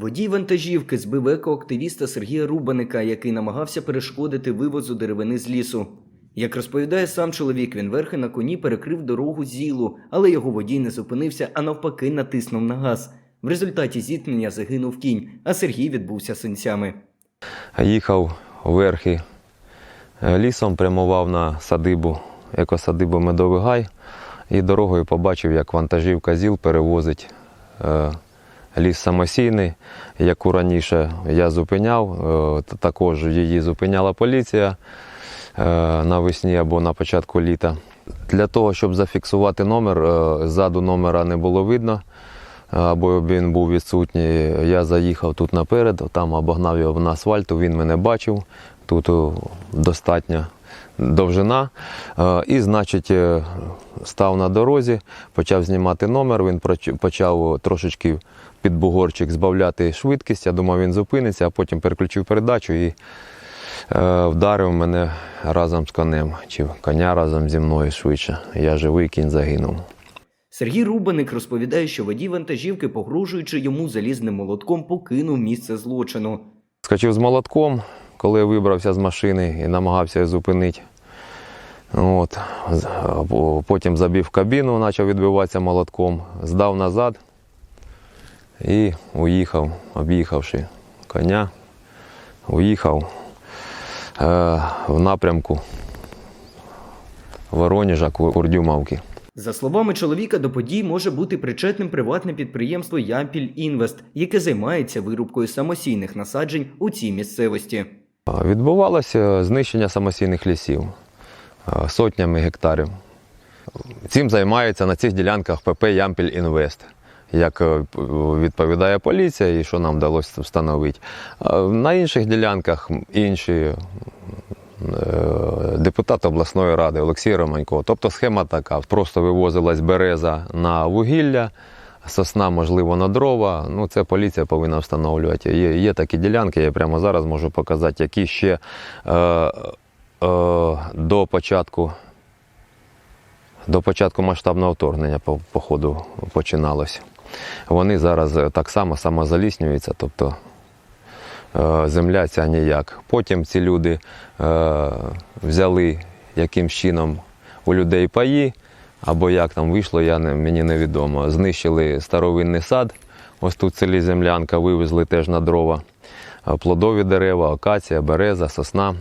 Водій вантажівки збив екоактивіста Сергія Рубаника, який намагався перешкодити вивозу деревини з лісу. Як розповідає сам чоловік, він верхи на коні перекрив дорогу зілу, але його водій не зупинився, а навпаки натиснув на газ. В результаті зіткнення загинув кінь, а Сергій відбувся синцями. Їхав верхи е, лісом, прямував на садибу, екосадибу Медовий Гай, і дорогою побачив, як вантажівка ЗІЛ перевозить е, ліс самосійний, яку раніше я зупиняв. е, Також її зупиняла поліція е, навесні або на початку літа. Для того, щоб зафіксувати номер, е, ззаду номера не було видно або він був відсутній. Я заїхав тут наперед, там обогнав його на асфальту, він мене бачив. Тут о, достатня довжина. Е, І, значить, е, став на дорозі, почав знімати номер. Він почав трошечки під бугорчик збавляти швидкість. Я думав, він зупиниться, а потім переключив передачу і е, вдарив мене разом з конем, чи коня разом зі мною швидше. Я живий, кінь загинув. Сергій Рубаник розповідає, що водій вантажівки, погрожуючи йому залізним молотком, покинув місце злочину. Скочив з молотком, коли я вибрався з машини і намагався зупинити. От. Потім забив кабіну, почав відбиватися молотком, здав назад і уїхав, об'їхавши коня, уїхав е, в напрямку Воронежа, Курдюмовки. За словами чоловіка, до подій може бути причетним приватне підприємство Ямпіль Інвест, яке займається вирубкою самосійних насаджень у цій місцевості. Відбувалося знищення самосійних лісів е, сотнями гектарів. Цим займається на цих ділянках ПП Ямпіль Інвест. Як е, відповідає поліція і що нам вдалося встановити. На інших ділянках інші е, депутат обласної ради Олексій Романько. Тобто схема така: просто вивозилась береза на вугілля, сосна, можливо, на дрова. Ну, це поліція повинна встановлювати. Є, є такі ділянки, я прямо зараз можу показати, які ще е, е, до початку. До початку масштабного вторгнення по, по ходу починалося. Вони зараз е, так само самозаліснюються, тобто е, земля ця ніяк. Потім ці люди е, взяли яким чином у людей паї, або як там вийшло, я не, мені невідомо. Знищили старовинний сад, ось тут в селі землянка, вивезли теж на дрова е, плодові дерева, акація, береза, сосна.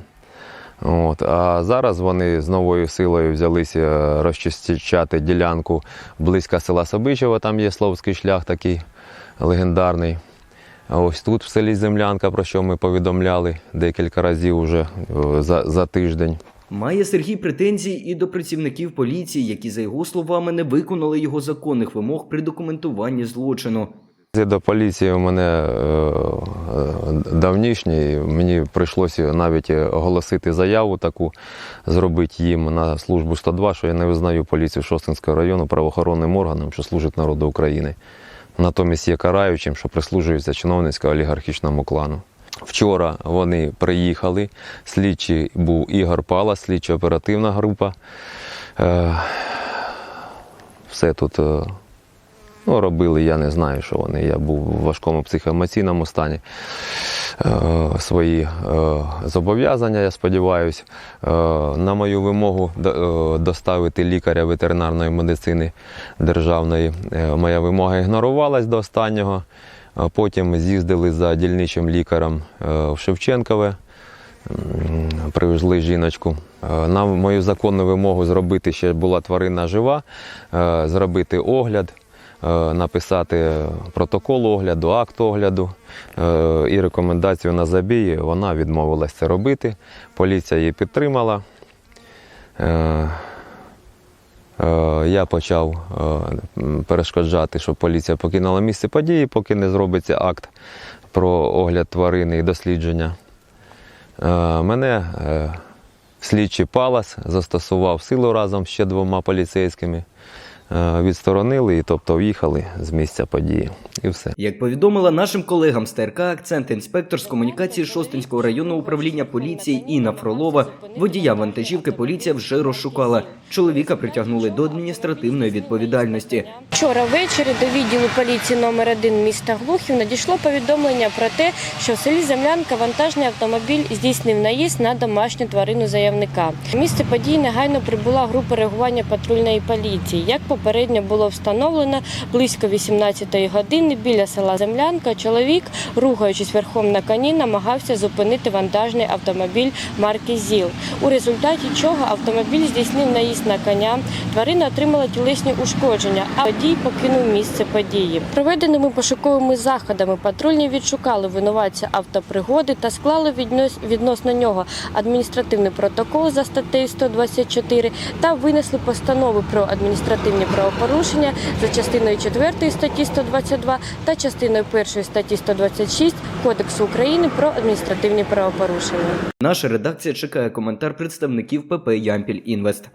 От. А зараз вони з новою силою взялися розчищати ділянку близько села Собичева, там є Словський шлях такий легендарний. Ось тут в селі Землянка, про що ми повідомляли декілька разів уже е, за, за тиждень. Має Сергій претензії і до працівників поліції, які, за його словами, не виконали його законних вимог при документуванні злочину. До поліції у мене е, е, давнішній. Мені прийшлося навіть оголосити заяву таку, зробити їм на службу 102, що я не визнаю поліцію Шостинського району правоохоронним органом, що служить народу України. Натомість є караючим, що прислужується чиновницько-олігархічному клану. Вчора вони приїхали. Слідчий був Ігор Пала, слідчо оперативна група. Е, все тут. Ну, робили, я не знаю, що вони. Я був в важкому психоемоційному стані. Е, свої е, зобов'язання, я сподіваюся, е, на мою вимогу е, доставити лікаря ветеринарної медицини державної. Е, моя вимога ігнорувалась до останнього. Е, Потім з'їздили за дільничим лікарем е, в Шевченкове. Привезли жіночку. На мою законну вимогу зробити ще була тварина жива, зробити огляд, написати протокол огляду, акт огляду е, і рекомендацію на забій. Вона відмовилась це робити. Поліція її підтримала. Е, е, Я почав е, перешкоджати, щоб поліція покинула місце події, поки не зробиться акт про огляд тварини і дослідження. Е, Мене е, слідчий Палас застосував силу разом з ще двома поліцейськими. Е, відсторонили, і тобто в'їхали з місця події. І все. Як повідомила нашим колегам з ТРК Акцент, інспектор з комунікації Шостинського районного управління поліції Інна Фролова, водія вантажівки поліція вже розшукала. Чоловіка притягнули до адміністративної відповідальності. Вчора ввечері до відділу поліції номер 1 міста Глухів надійшло повідомлення про те, що в селі Землянка вантажний автомобіль здійснив наїзд на домашню тварину заявника. На Місце події негайно прибула група реагування патрульної поліції. Як попередньо було встановлено, близько 18-ї години біля села Землянка чоловік, рухаючись верхом на коні, намагався зупинити вантажний автомобіль марки ЗІЛ. У результаті чого автомобіль здійснив наїзд на коня. Тварина отримала тілесні ушкодження, а водій покинув місце події. Проведеними пошуковими заходами патрульні відшукали винуватця автопригоди та склали віднос- відносно нього адміністративний протокол за статтею 124 та винесли постанови про адміністративні правопорушення за частиною 4 статті 122 та частиною 1 статті 126 Кодексу України про адміністративні правопорушення. Наша редакція чекає коментар представників ПП Ямпіль Інвест.